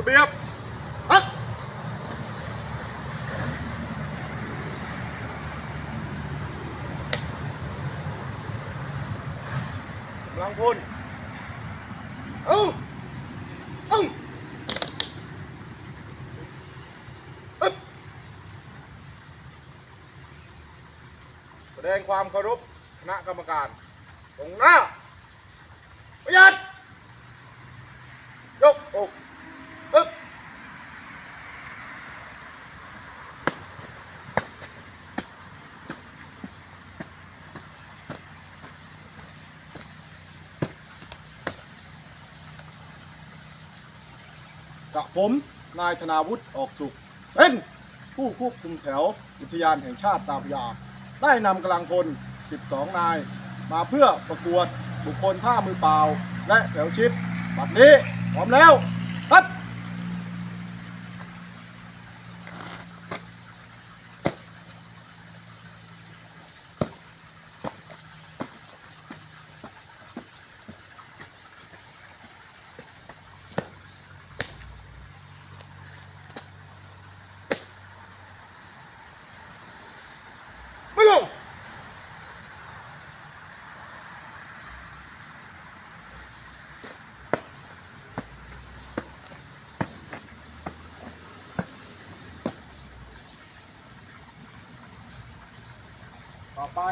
ระเบียบฮักกำลังพลเอ้าเอ้าอึ๊บแสดงความเคารพคณะกรรมการตรงหน้าประหยัด ยกอกอึ๊บ กับผมนายธนาวุฒิออกสุข เป็นผู้ควบคุมแถวอุทยานแห่งชาติตาพยา ได้นำกำลังพล 12 นาย มาเพื่อประกวดบุคคลท่ามือเปล่า และแถวชิดบัดนี้พร้อมแล้ว ครับ ไม่ลง ต่อไป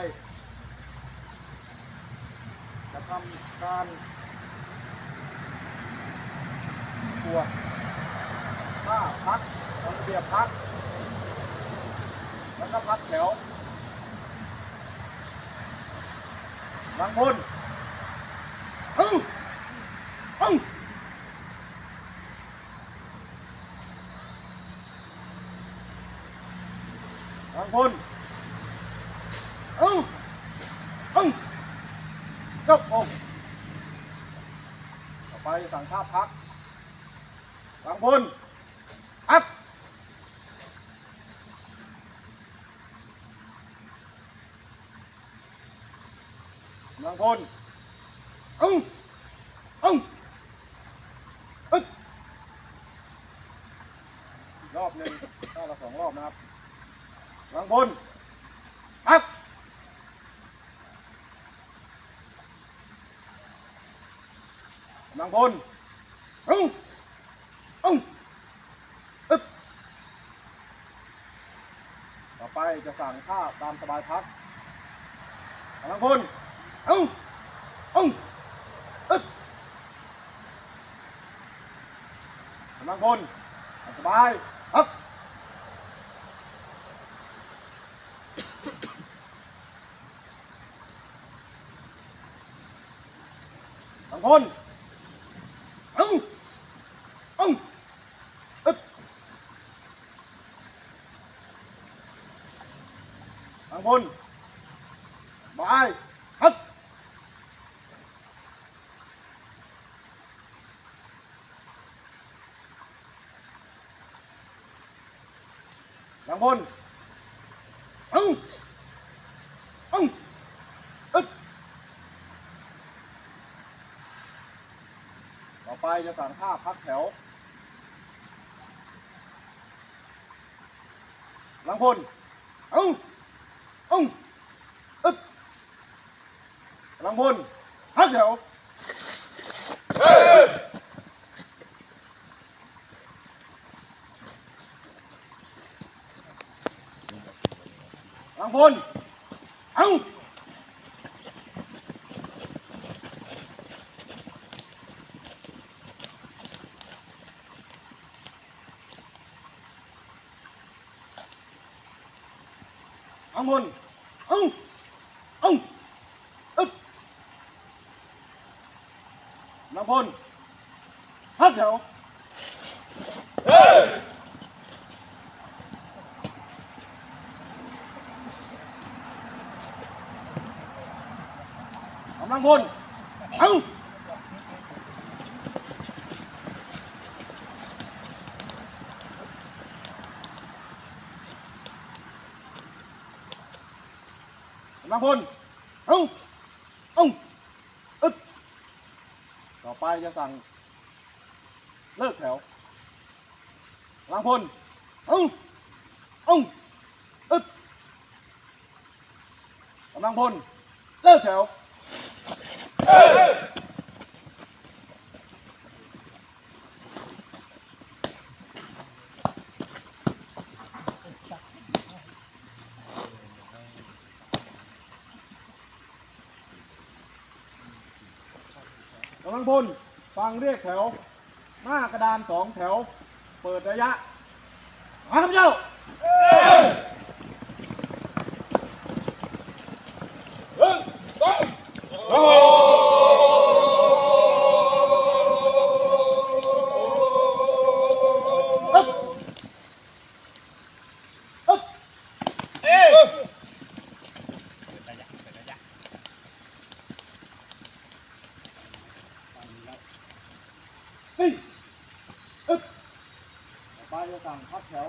จะทำการตรวจท่าพักระเบียบพัก แล้วก็พักแถวหลังพลเอ้าเอ้าหลังพลเอ้าเอ้ายกอกต่ อไปสั่งท่าพักหลังพลพักกำลังพลเอ้งเอ้งอึ๊บอีกรอบหนึ่งถ้าเราสองรอบนะครับกำลังพลพักกำลังพล เอ้งเอ้งอึ๊บต่อไปจะสั่งท่าตามสบายพักกำลังพลเอ้าเอ้าอึ๊บกำลังพลสบายครับกำลังพลเอ้าเอ้าอึ๊บ กำลังพลบายครับหลังพลเอ้งเอ้งอึ๊บต่อไปจะสั่งท่าพักแถว หลังพลเอ้งเอ้งอึ๊บ หลังพลพักแถวหลังพลเอ้าหลังพลเอ้าเอ้าอึ๊บ หลังพลพักแถวกำลังพลเอ้ากำลังพลเอ้าเอ้าอึ๊บต่อไป จะสั่ง เลิกแถวลังพลเอ้งเอ้งอึดกำลังพล เลิกแถว ฟังพลฟังเรียกแถว หน้ากระดานสองแถว เปิดระยะมาครับเจ้าอึ๊บ ต่อไปจะสั่งพักแถว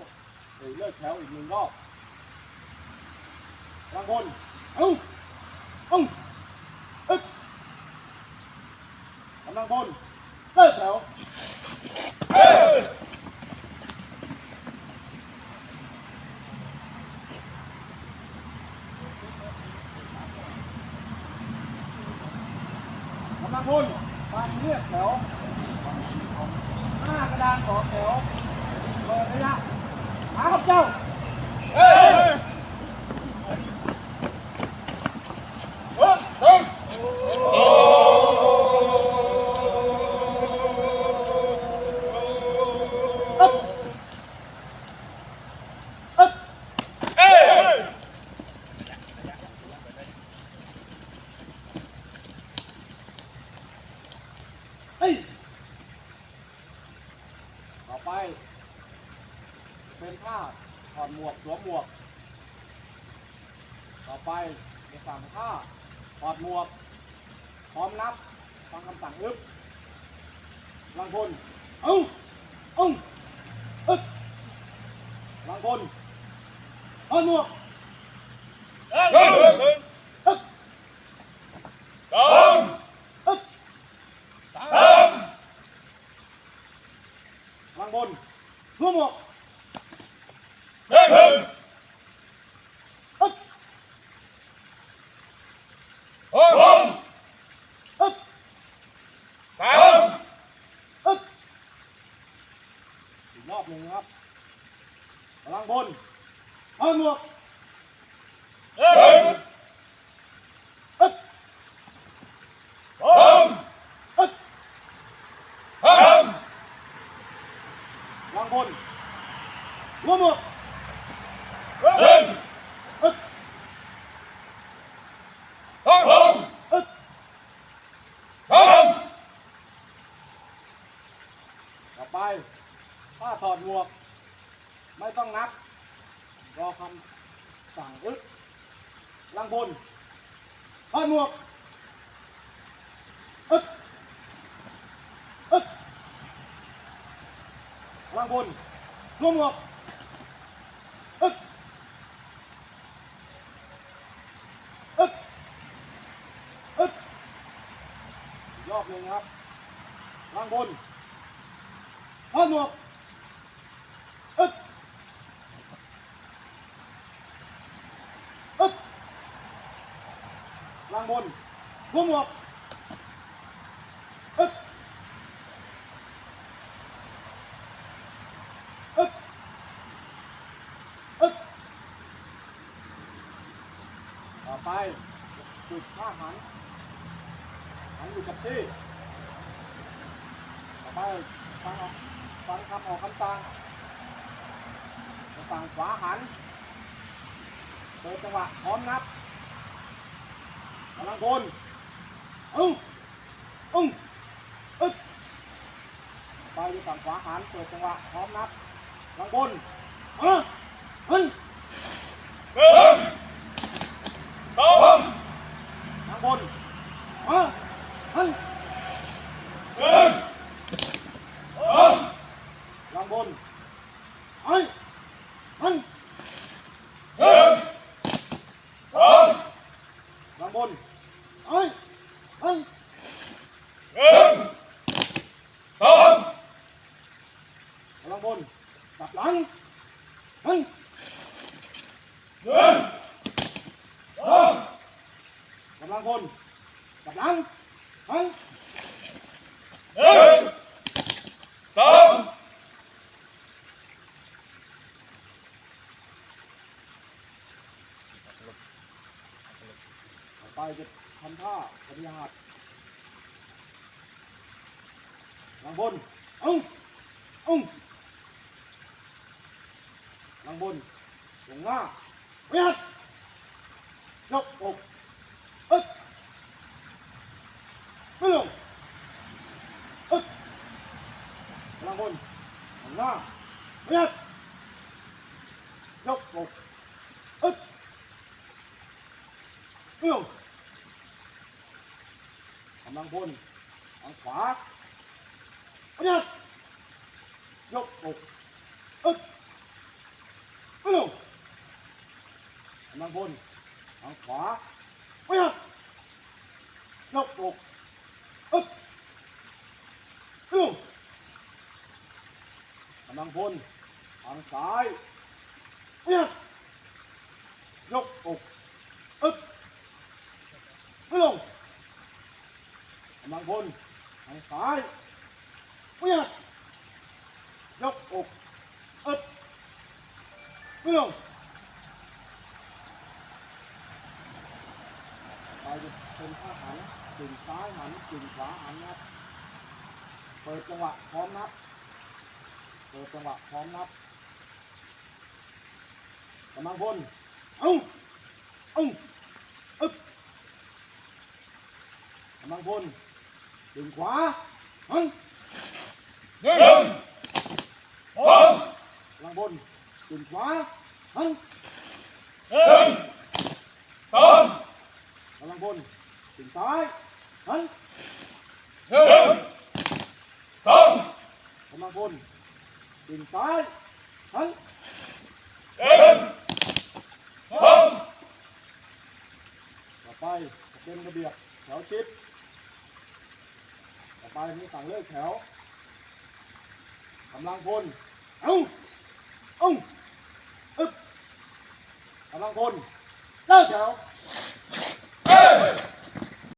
หรือเลิกแถวอีกหนึ่งรอบกลางบนเอ้าเอ้าอึ๊บกำลังบนเลิกแถวกำลังพลฟังเรียกแถวหน้ากระดานสองแถว เปิดระยะมาครับเจ้า อึ๊บอึ๊บเฮ้ย ต่อไป เป็นท่าถอดหมวกสวมหมวก ต่อไปจะ สั่งท่าถอดหมวก พร้อมนับฟังคำสั่งอึ๊บลังพลเอ้าเอ้าอึ๊บลังพลถอดหมวกอึ๊บอึ๊บอึ๊บลังพลสวมหมวกอึ๊บอึ๊บอึ๊บอึ๊บอีกรอบ หนึ่งนะครับกำลังบนถอดหมวกอึ๊บอึ๊บอึ๊บกำลังบนหัวหมวกอึ๊บอึ๊บอึ๊บต่อไป ถ้าถอดหมวก ไม่ต้องนับ รอคำสั่งอึดลังบนถอดหมวกอึดอึดลังบนรวมหมวกอึดอึดอึดอีกรอบหนึ่งครับลังบนถอดหมวกอึด อึ๊บล่างบน พุ่งหมวกอึ๊บอึ๊บอึ๊บต่อไปจุดข้าหันหันอยู่กับที่ต่อไปฟังออกฟังคำออกคำสั่งจะสั่งขวาหันเปิดจังหวะพร้อมนับกำลังพล อึ้งอึ้งอึ๊ดไปที่ฝั่งขวาหันเปิดจังหวะพร้อมนับกำลังพลเออเฮ้ยกำลังพลเออเฮ้ยกำลังพลเฮ้ยเฮ้ย ลังบนเอ้ยเอ้ยลังบนกลับหลัง ลังพลกับหลัง หนึ่งสองไปจะทำท่าปฏิหัดหลังบนเอ้งเอ้งหลังบนลงหน้าปฏิหัดยกอกอึด ไม่ลงอึดหลังบนลงหน้าปฏิหัดยกอ กำลังบนทางขวาพยัดยกอกอึดไม่ลงกำลังบนทางขวาพยัดยกอกอึดไม่ลงกำลังบนทางซ้าย ยกอกอึดไม่ลงกำลังพลทางซ้ายเยยกอกอึดเบื้องไปเป็นท่าหัน กึ่งซ้ายหันกึ่งขวาหันนับ เปิดจังหวะพร้อมนับ เปิดจังหวะพร้อมนับกำลังพลเอ้าเอ้าอึดกำลังพลดึงขวาหันหนึ่งสองกำลังพลดึงขวาหันหนึ่งสองกำลังพลดึงซ้าย หันหนึ่งสองกำลังพลดึงซ้ายหันหนึ่งสองต่อไปเป็นระเบียบแถวชิดต่อไปมีสั่งเลิกแถวกำลังพลเอ้าเอ้าอึบกำลังพลเลิกแถวเอ้ย